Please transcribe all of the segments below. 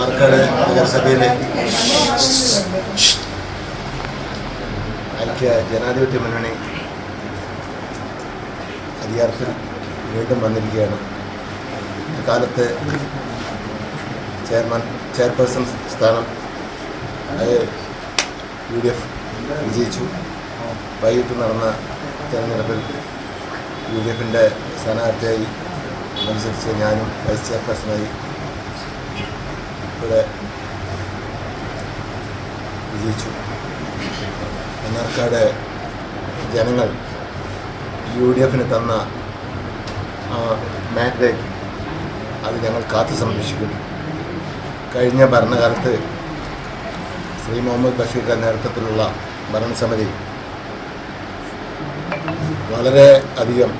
മണർക്കാട് നഗരസഭയിലെ ഐക്യ ജനാധിപത്യ മുന്നണി അധികാരത്തിൽ വീണ്ടും വന്നിരിക്കുകയാണ്. കാലത്ത് ചെയർമാൻ ചെയർപേഴ്സൺ സ്ഥാനം അത് യു ഡി എഫ് വിജയിച്ചു. വൈകിട്ട് നടന്ന തെരഞ്ഞെടുപ്പിൽ യു ഡി എഫിന്റെ സ്ഥാനാർത്ഥിയായി മത്സരിച്ച് ഞാനും വൈസ് ചെയർപേഴ്സണായി വിജയിച്ചു. മണ്ണാർക്കാട് ജനങ്ങൾ യു ഡി എഫിന് തന്ന മാൻഡേറ്റ് അത് ഞങ്ങൾ കാത്തു സംരക്ഷിക്കുന്നു. കഴിഞ്ഞ ഭരണകാലത്ത് ശ്രീ മുഹമ്മദ് ബഷീറിന്റെ നേതൃത്വത്തിലുള്ള ഭരണസമിതി വളരെ അധികം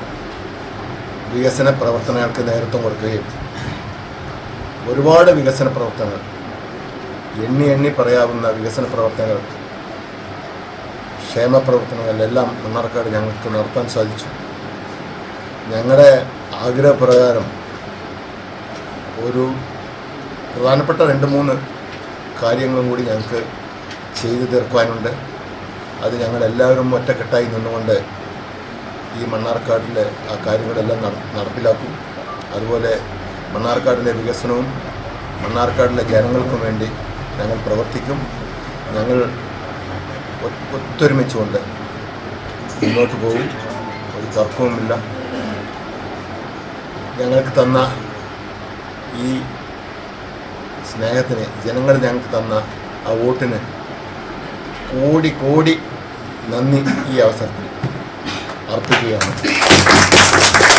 വികസന പ്രവർത്തനങ്ങൾക്ക് നേതൃത്വം കൊടുക്കുകയും ഒരുപാട് വികസന പ്രവർത്തനങ്ങൾ എണ്ണി എണ്ണി പറയാവുന്ന വികസന പ്രവർത്തനങ്ങൾ ക്ഷേമ പ്രവർത്തനങ്ങളിലെല്ലാം മണ്ണാർക്കാട് ഞങ്ങൾക്ക് നടത്താൻ സാധിച്ചു. ഞങ്ങളുടെ ആഗ്രഹപ്രകാരം ഒരു പ്രധാനപ്പെട്ട രണ്ട് മൂന്ന് കാര്യങ്ങളും കൂടി ഞങ്ങൾക്ക് ചെയ്തു തീർക്കുവാനുണ്ട്. അത് ഞങ്ങളെല്ലാവരും ഒറ്റക്കെട്ടായി നിന്നുകൊണ്ട് ഈ മണ്ണാർക്കാടിലെ ആ കാര്യങ്ങളെല്ലാം നടപ്പിലാക്കും. അതുപോലെ മണ്ണാർക്കാടിന്റെ വികസനവും മണ്ണാർക്കാടിലെ ജനങ്ങൾക്കും വേണ്ടി ഞങ്ങൾ പ്രവർത്തിക്കും. ഞങ്ങൾ ഒത്തൊരുമിച്ചുകൊണ്ട് മുന്നോട്ട് പോകും. ഒരു തർക്കവുമില്ല. ഞങ്ങൾക്ക് തന്ന ഈ സ്നേഹത്തിന് ജനങ്ങൾ ഞങ്ങൾക്ക് തന്ന ആ വോട്ടിന് കോടി കോടി നന്ദി ഈ അവസരത്തിൽ. അർപ്പിക്കുകയാണ്.